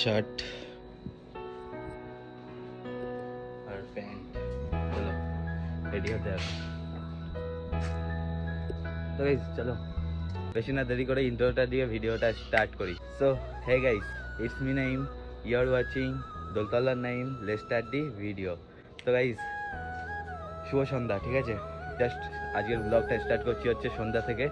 Shirt আর pant. চলো ready হতে তো গাইস চলো। বেশি না দেরি করে ইন্ট্রোটা দিয়ে ভিডিওটা স্টার্ট করি। So hey guys it's me Naim you are watching দোলতলার Naim let start the video তো গাইস শুভ সন্ধ্যা, ঠিক আছে? জাস্ট আজকের ব্লগটা স্টার্ট করছি হচ্ছে সন্ধ্যা থেকে।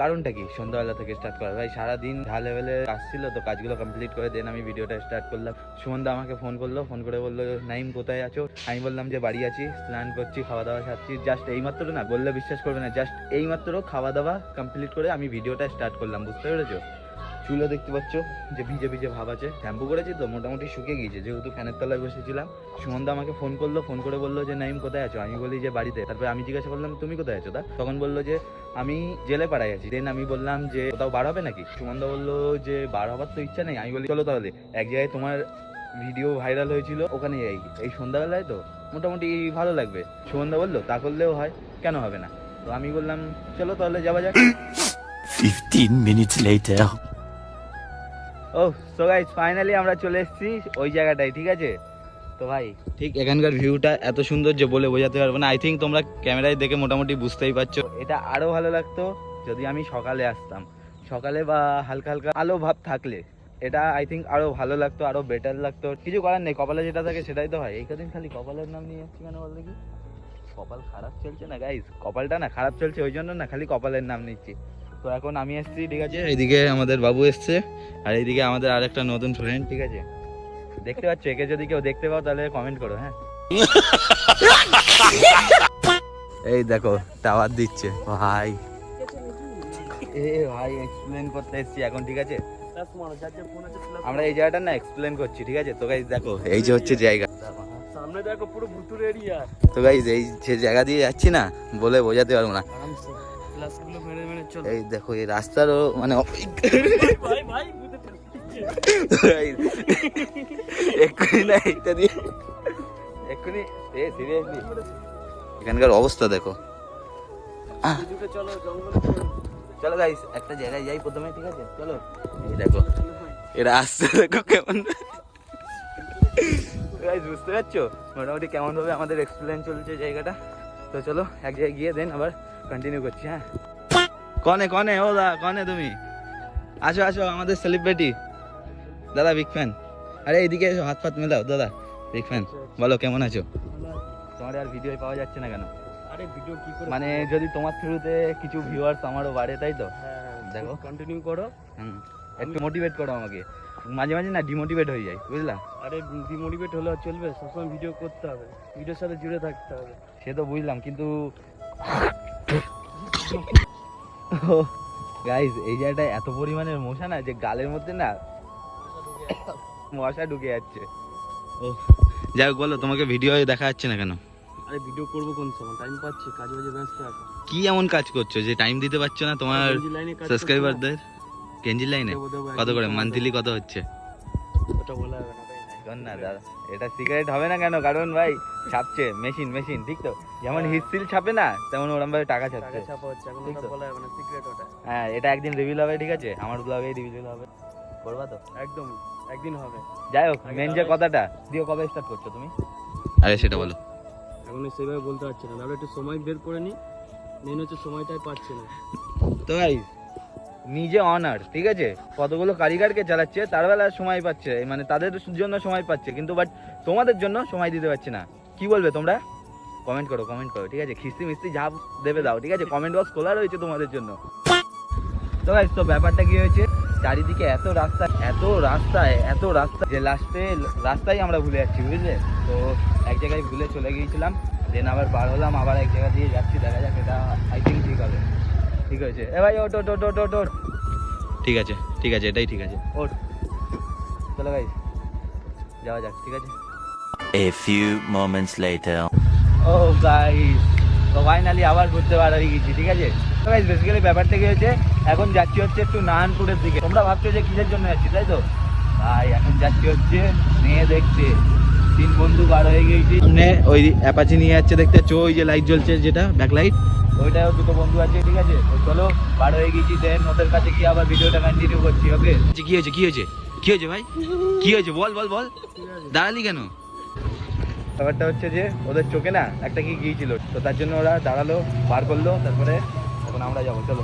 কারণটা কি? সন্ধ্যাবেলা থেকে স্টার্ট করা। ভাই, সারাদিন ঢা লেভেলে কাজ ছিল তো কাজগুলো কমপ্লিট করে দেন আমি ভিডিওটা স্টার্ট করলাম। সুমনদা আমাকে ফোন করল ফোন করে বলল, নাইম, কোথায় আছো? আমি বললাম যে, বাড়ি আছি, স্নান করছি খাওয়া দাওয়া খাচ্ছি জাস্ট এইমাত্র না, বললে বিশ্বাস করবে না জাস্ট এইমাত্র খাওয়া দাওয়া কমপ্লিট করে আমি ভিডিওটা স্টার্ট করলাম, বুঝতে পেরেছ? চুলও দেখতে পাচ্ছ, যে ভিজে ভিজে ভাব আছে। শ্যাম্পু করেছি তো, মোটামুটি শুকিয়ে গিয়েছে। যেহেতু ফ্যানের তলায় বসেছিলাম, সুমনদা আমাকে ফোন করল ফোন করে বলল যে নাইম কোথায় আছো? আমি বলি, যে, বাড়িতে। তারপরে আমি জিজ্ঞাসা করলাম, তুমি কোথায় আছো? তা তখন বলল যে, আমি জেলে পাড়ায় আছি। দেন আমি বললাম যে, কোথাও বার হবে নাকি? সুমনদা বলল যে, বার হবার তো ইচ্ছা নেই। আমি বলি, চলো তাহলে, এক জায়গায় তোমার ভিডিও ভাইরাল হয়েছিল, ওখানে যাই। এই সন্ধ্যাবেলায় তো মোটামুটি ভালো লাগবে। সুমনদা বলল, তা করলেও হয়, কেন হবে না? তো আমি বললাম, চলো তাহলে যাওয়া যাক। 15 minutes later. ও সো গাইস ফাইনালি আমরা চলে এসেছি ওই জায়গাটায় ঠিক আছে? তো ভাই ঠিক এখানকার ভিউটা এত সুন্দর যে বলে বোঝাতে পারব না। আই থিঙ্ক তোমরা ক্যামেরায় দেখে মোটামুটি বুঝতেই পারছ। এটা আরও ভালো লাগতো যদি আমি সকালে আসতাম। সকালে বা হালকা হালকা আলো ভাব থাকলে এটা আই থিঙ্ক আরও ভালো লাগতো আরও বেটার লাগতো। কিছু করার নেই কপালে যেটা থাকে সেটাই তো হয়। এই কদিন খালি কপালের নাম নিয়ে যাচ্ছি কেন বলতে কি কপাল খারাপ চলছে না গাইস কপালটা না খারাপ চলছে ওই জন্য না খালি কপালের নাম নিচ্ছি। তো এখন আমি এসেছি ঠিক আছে? এইদিকে আমাদের বাবু এসছে আর এইদিকে আমাদের আর একটা নতুন ফ্রেন্ড ঠিক আছে? দেখতে পাচ্ছ একে যদি কেউ দেখতে পাও তাহলে কমেন্ট করো হ্যাঁ? এই দেখো টাওয়ার দিচ্ছে ভাই। এ ভাই এক্সপ্লেন করতে এসেছি এখন ঠিক আছে? আমরা এই জায়গাটা না এক্সপ্লেন করছি ঠিক আছে? তো গাইজ দেখো এই যে হচ্ছে জায়গা। সামনে দেখো পুরো ভুতুর এরিয়া তো গাইজ এই যে জায়গা দিয়ে যাচ্ছি না বলে বোঝাতে পারব না। এই দেখো এই রাস্তারও মানে এক্ষুনি না এটা দিয়ে। এক্ষুনি এ সিরিয়াসলি এখানকার অবস্থা দেখো। চলো গাইস একটা জায়গায় যাই প্রথমে ঠিক আছে? চলো। এই দেখো আসছে দেখো কেমন। গাইস বুঝতে পারছ? মোটামুটি কেমন ভাবে আমাদের এক্সপ্লেন চলছে জায়গাটা? তো চলো এক জায়গায় গিয়ে দেন আবার কন্টিনিউ করছি হ্যাঁ। কনে কনে ও দা কনে তুমি? আসো আসো আমাদের সেলিব্রিটি দাদা বিগ ফ্যান আরে এইদিকে এসো হাত ফাত মেলাও দাদা বিগ ফ্যান বলো কেমন আছো? তোমার আর ভিডিও পাওয়া যাচ্ছে না কেন? আরে ভিডিও কি করে মানে যদি তোমার থ্রুতে কিছু ভিউয়ার্স আমারও বাড়ে তাই তো? হ্যাঁ দেখো। দেখো কন্টিনিউ করো। হুম। একটু মোটিভেট করো আমাকে। মাঝে মাঝে না ডিমোটিভেট হয়ে যায় বুঝলা? আরে ডিমোটিভেট হলে চলবে সবসময় ভিডিও করতে হবে ভিডিওর সাথে জুড়ে থাকতে হবে। সে তো বুঝলাম কিন্তু গাইজ এই জায়গাটায় এত পরিমাণের মশা না যে গালের মধ্যে না মশা ঢুকে যাচ্ছে। ও যাই হোক বলো তোমাকে ভিডিও দেখা যাচ্ছে না কেন? আরে ভিডিও করব কোন সময়? টাইম পাচ্ছি কাজ বাজে ব্যস্ত কি এমন কাজ করছ যে টাইম দিতে পারছ না তোমার। সাবস্ক্রাইবারদের কেঞ্জি লাইনে? কত করে? মান্থলি কত হচ্ছে? শোন না দাদা এটা সিগারেট হবে না কেন? কারণ ভাই ছাপছে মেশিন মেশিন ঠিক তো? যেমন হ্যাঁ। হিসিল ছাপে না তেমন ওরম ভাবে টাকা টাকা ছাপছে। ছাপা হচ্ছে এখন ওটা বলা হবে না সিক্রেট ওটা। হ্যাঁ এটা একদিন রিভিল হবে ঠিক আছে? আমার ব্লগে রিভিল হবে। করবা তো? একদম একদিন হবে। যাই হোক মেন যে কথাটা দিও কবে স্টার্ট করছ তুমি? আরে সেটা বলো। এখন সেভাবে বলতে পারছি না। তাহলে একটু সময় বের করে নি। মেন হচ্ছে সময়টাই পাচ্ছি না। তো ভাই নিজে অনার ঠিক আছে? কতগুলো কারিগরকে চালাচ্ছে, তার বেলা সময় পাচ্ছে মানে তাদের জন্য সময় পাচ্ছে, কিন্তু বাট তোমাদের জন্য সময় দিতে পারছে না। কি বলবে তোমরা? কমেন্ট করো কমেন্ট করো, ঠিক আছে? খিস্তি মিস্তি ঝাপ দেবে দাও, ঠিক আছে? কমেন্ট বক্স খোলা রয়েছে তোমাদের জন্য। তো ভাই তো ব্যাপারটা কি হয়েছে? চারিদিকে এত রাস্তা, এত রাস্তায় এত রাস্তা, যে লাস্টে রাস্তায় আমরা ভুলে যাচ্ছি, বুঝলে? তো এক জায়গায় ভুলে চলে গিয়েছিলাম দেন আবার বার হলাম, আবার এক জায়গা দিয়ে যাচ্ছি, দেখা যাক এটা আই থিঙ্ক ঠিক হবে। ঠিক আছে এ ভাই ওট ওট ওট ঠিক আছে ঠিক আছে এটাই ঠিক আছে। ওর চলো ভাই যাওয়া যাক ঠিক আছে? A few moments later. ও গাইস তো ফাইনালি আবার ঘুরতে বার হয়ে গেছি ঠিক আছে? তো গাইস বেসিক্যালি ব্যাপারটা কি হয়েছে এখন যাচ্ছি হচ্ছে একটু নারায়ণপুরের দিকে। তোমরা ভাবছ যে কিসের জন্য যাচ্ছি তাই তো? ভাই এখন যাচ্ছি হচ্ছে মেয়ে দেখতে। তিন বন্ধু বার হয়ে গেছি। সামনে ওই অ্যাপাচি নিয়ে যাচ্ছে দেখতে ওই যে লাইট জ্বলছে যেটা ব্যাক লাইট ওইটাও দুটো বন্ধু আছে ঠিক আছে? তো চলো বার হয়ে গেছি দেন ওদের কাছে গিয়ে আবার ভিডিওটা কন্টিনিউ করছি ওকে কি হয়েছে কি হয়েছে? কি হয়েছে ভাই? কি হয়েছে? বল বল বল। দাঁড়ালি কেন? ব্যাপারটা হচ্ছে যে ওদের চোখে না একটা কি গিয়েছিল তো তার জন্য ওরা দাঁড়াল বার করল তারপরে এখন আমরা যাব চলো।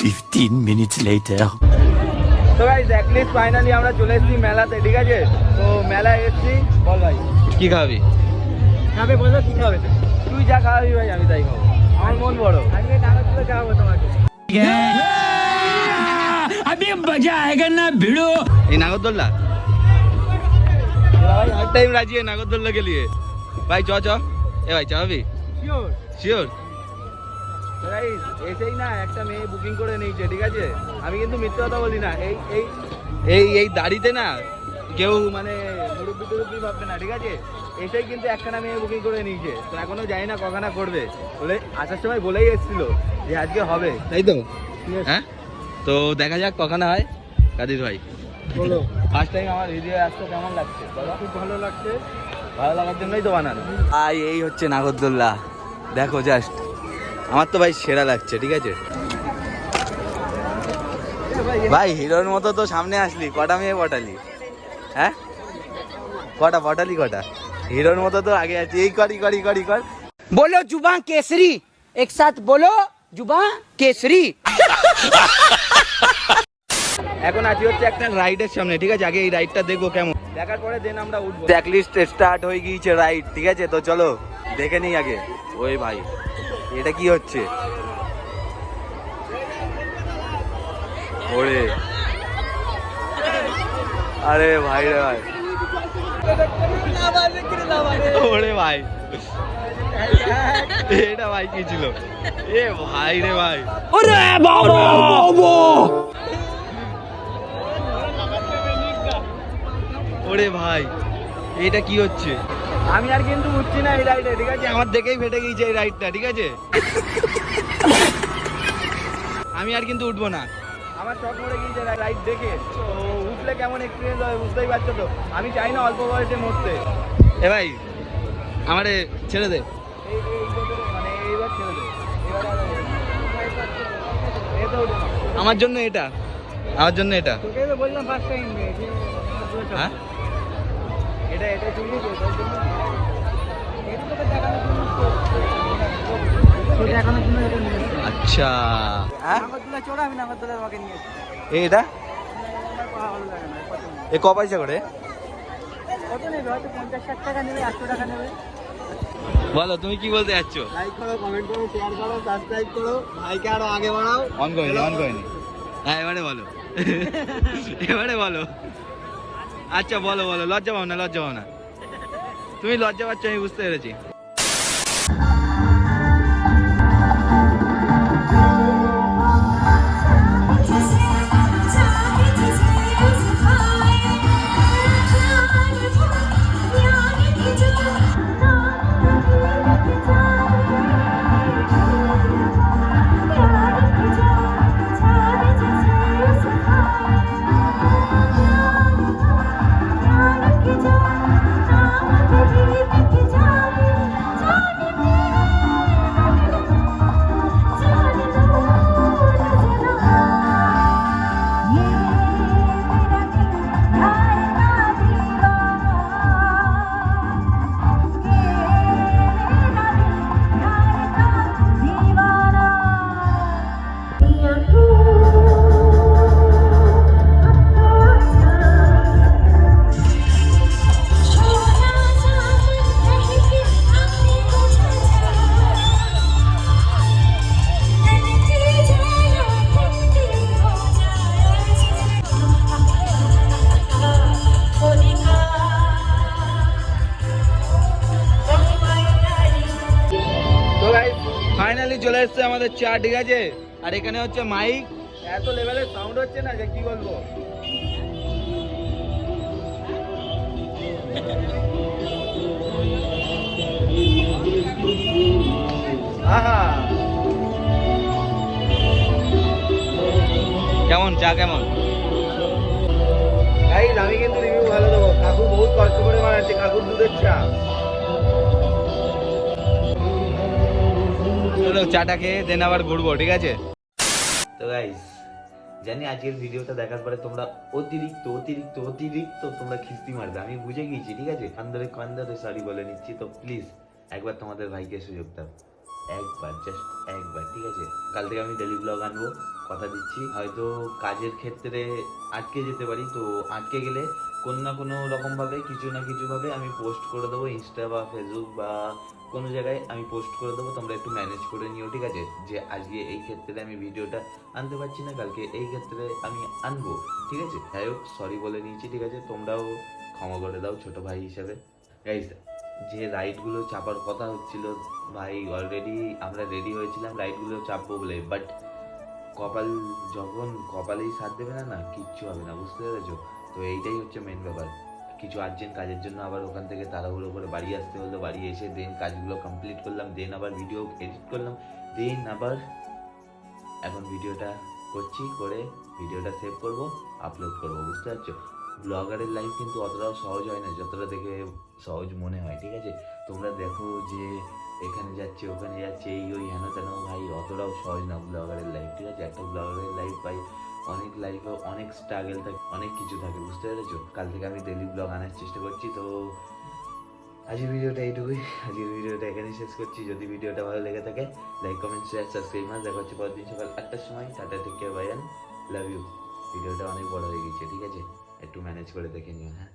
15 minutes later. তো গাইস অ্যাটলিস্ট ফাইনালি আমরা চলে এসেছি মেলাতে ঠিক আছে? তো মেলায় এসেছি বল ভাই। কি খাবি খাবে বলো কি খাবে? যা খাওয়াবি ভাই আমি তাই খাবো আমার মন বড় আজকে টাকা তুলে খাওয়াবো তোমাকে এই নাগরদোল্লা ভাই हर टाइम राजी है नागरदोल्ला के लिए भाई চ চ এ ভাই চাবি শিওর শিওর এসেই না একটা মেয়ে বুকিং করে নিয়েছে ঠিক আছে আমি কিন্তু মিথ্যে কথা বলি না এই এই এই এই দাড়িতে না কেউ মানে মুরব্বি টুরব্বি ভাববে না ঠিক আছে? এসেই কিন্তু একখানা মেয়ে বুকিং করে নিয়েছে। তো এখনও জানি না কখানা করবে। বলে আসার সময় বলেই এসেছিল যে আজকে হবে। তাই তো? হ্যাঁ? তো দেখা যাক কখানা হয় কাদির ভাই। বলো। ফার্স্ট টাইম আমার ভিডিও আসতে কেমন লাগছে? বলো। খুব ভালো লাগছে। ভালো লাগার জন্যই তো বানানো। আই এই হচ্ছে নাগরদোল্লা। দেখো জাস্ট আমার তো ভাই সেরা লাগছে ঠিক আছে? ভাই হিরোর মতো তো সামনে আসলি কটা মেয়ে পটালি হ্যাঁ? কটা? বটালি কটা? হিরোর মতো তো আগে আছে। এই করি করি করি কর। বলো জুবা কেসরি। একসাথ বলো জুবা কেসরি। এখন আজকে হচ্ছে একটা রাইডের সামনে ঠিক আছে? আগে এই রাইডটা দেখব কেমন। দেখার পরে দেন আমরা উঠবো। লিস্ট স্টার্ট হয়ে গিয়েছে রাইড ঠিক আছে? তো চলো দেখে নিই আগে। ওই ভাই এটা কি হচ্ছে? ওরে। আরে ভাই রে ভাই। ওরে ভাই। এটা ভাই কি ছিল? এ ভাই রে ভাই। ওরে ভাই এটা কি হচ্ছে? আমি আর কিন্তু উঠছি না এই রাইডে ঠিক আছে? আমার দেখেই ফেটে গিয়েছে এই রাইডটা ঠিক আছে? আমি আর কিন্তু উঠবো না। আমার শখ মরে গিয়েছে রাইড দেখে। তো উঠলে কেমন এক্সপিরিয়েন্স হবে বুঝতেই পারছ তো? আমি চাই না অল্প বয়সে মরতে। এ ভাই আমারে ছেড়ে দে। এই এই মানে এইবার ছেড়ে দে। আমার জন্য এটা। আমার জন্য এটা। তোকে তো বললাম ফার্স্ট টাইম হ্যাঁ? এটা এসেছি। আচ্ছা। হ্যাঁ? এটা এ ক পয়সা করে? কত নেবে? হয়তো পঞ্চাশ ষাট টাকা নেবে একশো টাকা নেবে। বলো তুমি কি বলতে যাচ্ছ? লাইক করো কমেন্ট করো শেয়ার করো সাবস্ক্রাইব করো ভাইকে আরও আগে বাড়াও। অন করিনি অন করিনি। হ্যাঁ এবারে বলো। এবারে বলো। আচ্ছা বলো বলো। লজ্জা পাও না লজ্জা পাও না। তুমি লজ্জা পাচ্ছ আমি বুঝতে পেরেছি। ফাইনালি চলে এসছে আমাদের চা ঠিক আছে? আর এখানে হচ্ছে মাইক এত লেভেলের সাউন্ড হচ্ছে না যে কি বলব? কেমন? চা কেমন? চলো চাটা খেয়ে দেন আবার ঘুরবো, ঠিক আছে? তো গাইস জানি আজকের ভিডিওটা দেখার পরে তোমরা অতিরিক্ত অতিরিক্ত অতিরিক্ত তোমরা খিস্তি মারবে। আমি বুঝে গিয়েছি, ঠিক আছে? কান্দরে কান্দরে সরি বলে নিচ্ছি, তো প্লিজ একবার তোমাদের ভাইকে সুযোগ দাও। একবার জাস্ট একবার, ঠিক আছে? কাল থেকে আমি ডেলি ব্লগ আনব, কথা দিচ্ছি। হয়তো কাজের ক্ষেত্রে আটকে যেতে পারি, তো আটকে গেলে কোনো না কোনো রকমভাবে, কিছু না কিছুভাবে আমি পোস্ট করে দেবো ইনস্টা বা ফেসবুক বা কোনো জায়গায় আমি পোস্ট করে দেবো, তোমরা একটু ম্যানেজ করে নিও, ঠিক আছে? যে আজকে এই ক্ষেত্রে আমি ভিডিওটা আনতে পারছি না, কালকে এই ক্ষেত্রে আমি আনব, ঠিক আছে? যাই হোক সরি বলে নিয়েছি, ঠিক আছে? তোমরাও ক্ষমা করে দাও ছোট ভাই হিসাবে। গাইজ যে রাইডগুলো চাপার কথা হচ্ছিল, ভাই অলরেডি আমরা রেডি হয়েছিলাম রাইডগুলো চাপবো বলে বাট কপাল যখন কপালেই সাথ দেবে না না, কিচ্ছু হবে না, বুঝতে পেরেছ? তো এইটাই হচ্ছে মেন ব্যাপার। কিছু আর্জেন্ট কাজের জন্য আবার ওখান থেকে তাড়াহুড়ো করে বাড়ি আসতে হলো, বাড়ি এসে দেন কাজগুলো কমপ্লিট করলাম দেন আবার ভিডিও এডিট করলাম দেন আবার এখন ভিডিওটা করছি, করে ভিডিওটা সেভ করব আপলোড করব, বুঝতে পারছ? ব্লগারের লাইফ কিন্তু অতটাও সহজ হয় না, যতটা দেখে সহজ মনে হয়, ঠিক আছে? তোমরা দেখো যে এখানে যাচ্ছে, ওখানে যাচ্ছে, এই ওই হেন তেন ভাই, অতটাও সহজ না ব্লগারের লাইফ ঠিক আছে? একটা ব্লগারের লাইফ ভাই, অনেক লাইফে অনেক স্ট্রাগল থাকে, অনেক কিছু থাকে, বুঝতে পেরেছ? কাল থেকে আমি ডেলি ব্লগ আনার চেষ্টা করছি, তো আজকের ভিডিওটা এইটুকুই। আজকের ভিডিওটা এখানেই শেষ করছি। যদি ভিডিওটা ভালো লেগে থাকে লাইক কমেন্ট শেয়ার সাবস্ক্রাইব মাস দেখা হচ্ছে পরের দিন সকাল আটটার সময়। Tata take care bye love you ভিডিওটা অনেক বড় হয়ে গেছে, ঠিক আছে? একটু ম্যানেজ করে দেখে নিও হ্যাঁ?